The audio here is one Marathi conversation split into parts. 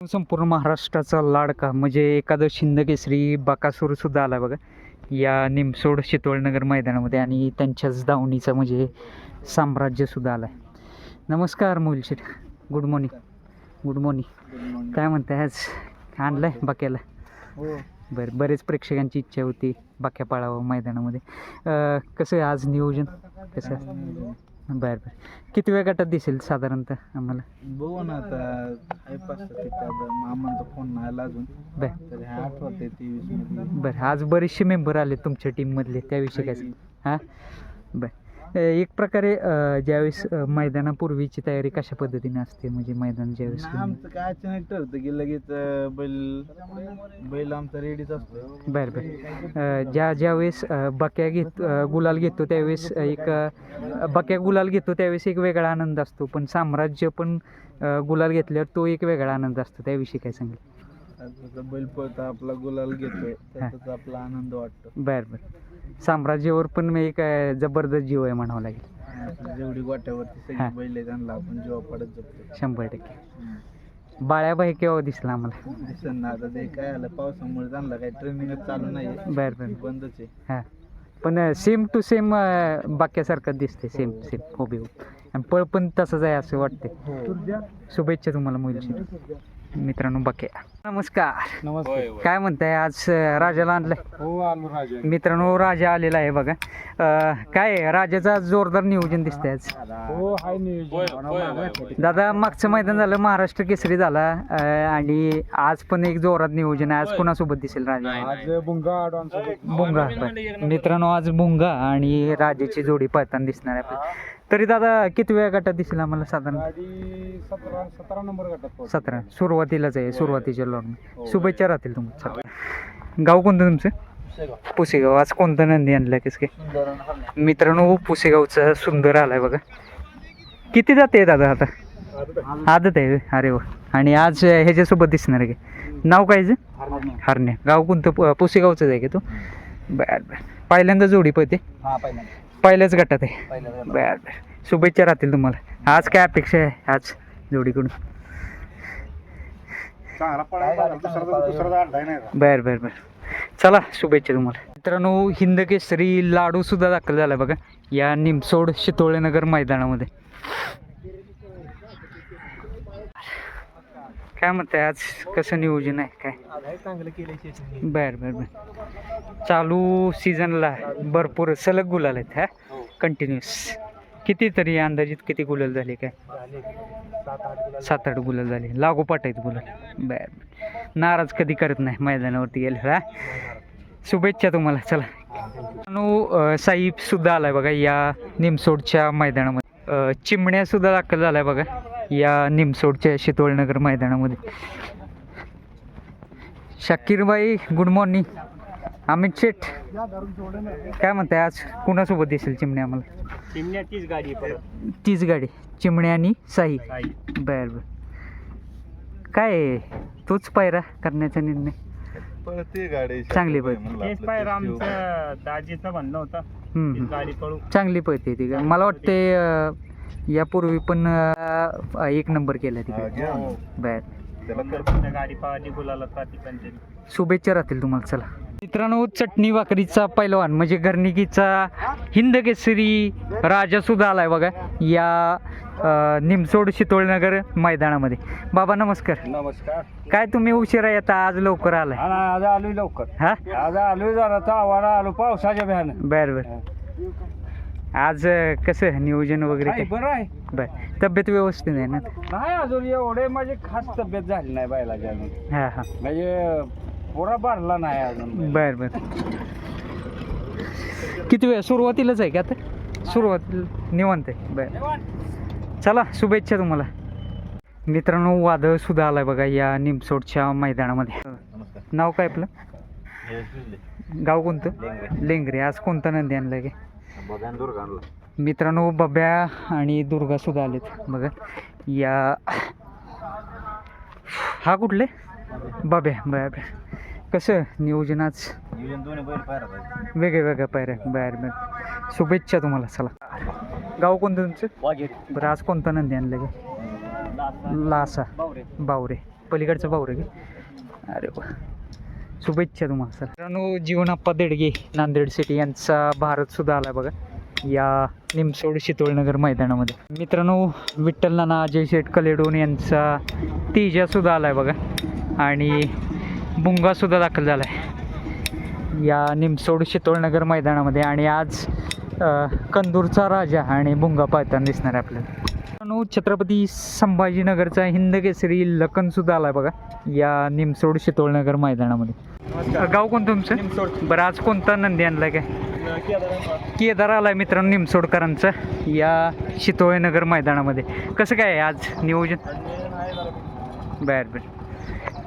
संपूर्ण महाराष्ट्राचा लाडका म्हणजे एखादं शिंद केसरी बाकासूर सुद्धा आला बघा. या निमसोड शितोळनगर मैदानामध्ये आणि त्यांच्याच दावणीचा म्हणजे साम्राज्य सुद्धा आलाय. नमस्कार Mohil Sheth good morning good morning काय म्हणताय आज? आणलाय बाक्याला? हो. बरं बरेच प्रेक्षकांची इच्छा होती बाक्या पाळावं मैदानामध्ये. कसं आहे आज नियोजन? कसं आहे? बरं बरं. किती वेळ गटात दिसेल साधारणतः आम्हाला? बघू ना आता. आहे पाच मामांचा फोन नाही आला अजून. बरं. तर हे आठवते तेवीसमध्ये बरं आज बरेचसे मेंबर आले तुमच्या टीममधले त्याविषयी काय हां? बरं. एक प्रकारे अ, ज्यावेळेस अ, मैदानापूर्वीची तयारी कशा पद्धतीने असते? म्हणजे मैदान ज्यावेळेस नाही, आमचं काय अचानक ठरतं की लगेच अं, बैल बैल आमचा रेडीच असतो. बरं बरं. अ, ज्या ज्यावेळेस अ, बक्या घेत अ, गुलाल घेतो त्यावेळेस एक अ, बक्या गुलाल घेतो त्यावेळेस एक वेगळा आनंद असतो. पण साम्राज्य पण अ, गुलाल घेतल्यावर तो एक वेगळा आनंद असतो. त्याविषयी काय सांगेल? बैल पळता आपला गुलाल घेतोय त्याचाच आपला आनंद वाटतो. बरं बरं. साम्राज्यावर पण मी एक अ, जबरदस्त जीव आहे म्हणावं लागेल. आपली जेवढी गोट्यावरती हा. सगळी बैल आहे त्यांना आपण जेव्हा पडत जपतो शंभर टक्के. बाळ्याबाई केव्हा दिसला आम्हाला? दिसन ना आता ते काय आलं पावसामुळे त्यांना काही ट्रेनिंगच चालू नाही बरं बरं बंदच आहे. हां. पण सेम टू सेम बाक्यासारखंच दिसते सेम सेम उभे आणि पळ पण तसंच आहे असं वाटते शुभेच्छा तुम्हाला मुलीची मित्रांनो बाक्या नमस्कार. नमस्कार काय म्हणताय आज राजाला आणलंय? हो आलो राजा. मित्रांनो राजा आलेला आहे बघा. अं, काय आहे, राजाचं आज जोरदार नियोजन दिसतंय आज. हो हाय नियोजन. दादा मागचं मैदान झालं महाराष्ट्र केसरी झाला अं, आणि आज पण एक जोरात नियोजन आहे. आज कोणासोबत दिसेल राजा? आज बुंगा अडवान्स बरं. मित्रांनो आज भुंगा आणि राजाची जोडी पळताना दिसणार आहे आपल्याला. तरी दादा किती वेळ गटात दिसेल आम्हाला साधारण? गाडी सतरा सतरा नंबर गटात. सतरा. सुरुवातीलाच आहे सुरुवातीच्या लॉन शुभेच्छा राहतील तुम्हाला. चला. गाव कोणतं तुमचं? पुसेगाव. आज कोणतं नंदी आणलं कस काय सुंदर आणि हरण्या. मित्रांनो पुसेगावचा सुंदर आलाय बघा. किती जाते दादा आता? आदत आहे? अरे वा. आणि आज ह्याच्यासोबत दिसणार आहे का? नाव काय हिचं? हरण्या. हरण्या गाव कोणतं? पु- पुसेगावचंच आहे का तू? बर बर. पहिल्यांदा जोडी पळते. हा पहिला पहिल्याच गटात आहे. पहिला बर बर. शुभेच्छा राहतील तुम्हाला. आज काय अपेक्षा आहे? आज. जोडीकडून चांगला पळायला दुसरा दुसरा अंडा नाही बर बर बर. चला शुभेच्छा तुम्हाला. मित्रांनो हिंद केसरी लाडू सुद्धा दाखल झाला बघा. या निमसोड शितोळेनगर मैदानामध्ये. काय म्हणताय आज? कसं नियोजन आहे? काय? चांगलं केलं बर बर बर. चालू सीझनला भरपूर सलग गुलाल आहेत हा? कंटिन्युअस किती तरी अंदाजित किती गुलाल झाले काय? सात आठ सात आठ गुलाल झाले. लागोपाठ आहेत गुलाल. बर. नाराज कधी करत नाही मैदानावरती गेले हा? शुभेच्छा तुम्हाला. चला. अनु अ, साईब सुद्धा आलाय बघा या निमसोडच्या मैदानामध्ये. चिमण्या सुद्धा दाखल झालाय बघा या निमसोडच्या शितोळनगर मैदानामध्ये. Shakirbai good morning Amit Sheth. काय म्हणताय आज? कुणासोबत दिसेल चिमण्या आम्हाला? चिमण्या तीच गाडी परत. तीच गाडी. चिमण्या आणि साई. साई. बर बर. काय आहे? तोच पायरा करण्याचा निर्णय. गाडी चांगली. तेच पाहिजे आमचं दाजीचं म्हणणं होतं. हम्म, ती हम्म. गाडी पळू. चांगली पळते ती. काय मला वाटते अं, यापूर्वी पण अं, एक नंबर केला तिकडे हो. बर. त्या गाडी गुलाला ती शुभेच्छा राहतील तुम्हाला. चला. मित्रांनो चटणी भाकरीचा पैलवान म्हणजे घरणिकीचा हिंद केसरी राजा सुद्धा आलाय बघा या अं, निमसोड शितोळनगर मैदानामध्ये. बाबा नमस्कार. नमस्कार. काय तुम्ही उशिरा येता आज लवकर आलाय. आज आलोय लवकर. हा? आज आलोय जरा आवारा आलो पावसाच्या भ्यान. बर बर. आज कसं नियोजन वगैरे काय? बरं आहे. बर. तब्येत व्यवस्थित आहे ना? नाही अजून एवढे माझी खास तब्येत झाली नाही अजून. हा हा. म्हणजे पुरा भरला नाही अजून बर बर. किती वेळ? सुरुवातीलाच आहे का आता? सुरुवातीला निवांत आहे. बर. चला शुभेच्छा तुम्हाला. मित्रांनो वादळ सुद्धा आलाय बघा या निमसोडच्या मैदानामध्ये. नमस्कार. नाव काय आपलं? गाव कोणतं? लेंगरे. आज कोणता नंदी आणलाय काय मित्रांनो बब्या आणि दुर्गा सुद्धा आलेत बघा. या हा कुठले? बब्या बब्या कसं नियोजन आज? दोन्ही बैल पाहिजे वेगळ्या वेगळ्या पायऱ्या. बर बर. शुभेच्छा तुम्हाला चला. गाव कोणतं तुमचं? बरं आज कोणता नंदी आणलं काय लासा. बावरे. बावरे. पलीकडचं पाहू रे अरे वा. शुभेच्छा तुम्हाला सर मित्रांनो जीवनाप्पा देडगे नांदेड सिटी यांचा भारत सुद्धा आला बघा. या निमसोड शितोळनगर मैदानामध्ये. मित्रांनो विठ्ठल नाना अजय शेठ कलेडोन यांचा तेजा सुद्धा आला आहे बघा. आणि बुंगा सुद्धा दाखल झाला आहे या निमसोड शितोळनगर मैदानामध्ये आणि आज कंदूरचा राजा आणि बुंगा पाहताना दिसणार आहे आपल्याला. छत्रपती संभाजीनगरचा हिंद केसरी लखन सुद्धा आला बघा या निमसोड शितोळनगर मैदानामध्ये. गाव कोणतं तुमचं? बरं आज कोणता नंदी आणलाय काय? केदार आलाय मित्रांनो निमसोडकरांचा या शितोळेनगर मैदानामध्ये. कसं काय आहे आज नियोजन? बर बर.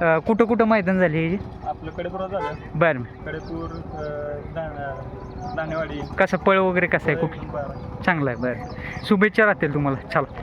अ, कुठं कुठं मैदान झाली ह्याची आपलं कडेपूर झालं. बरं. कडेपूर दाणेवाडी. कसं पळ वगैरे कसं आहे कुठं चांगलं आहे बरं. शुभेच्छा राहतील तुम्हाला. चला.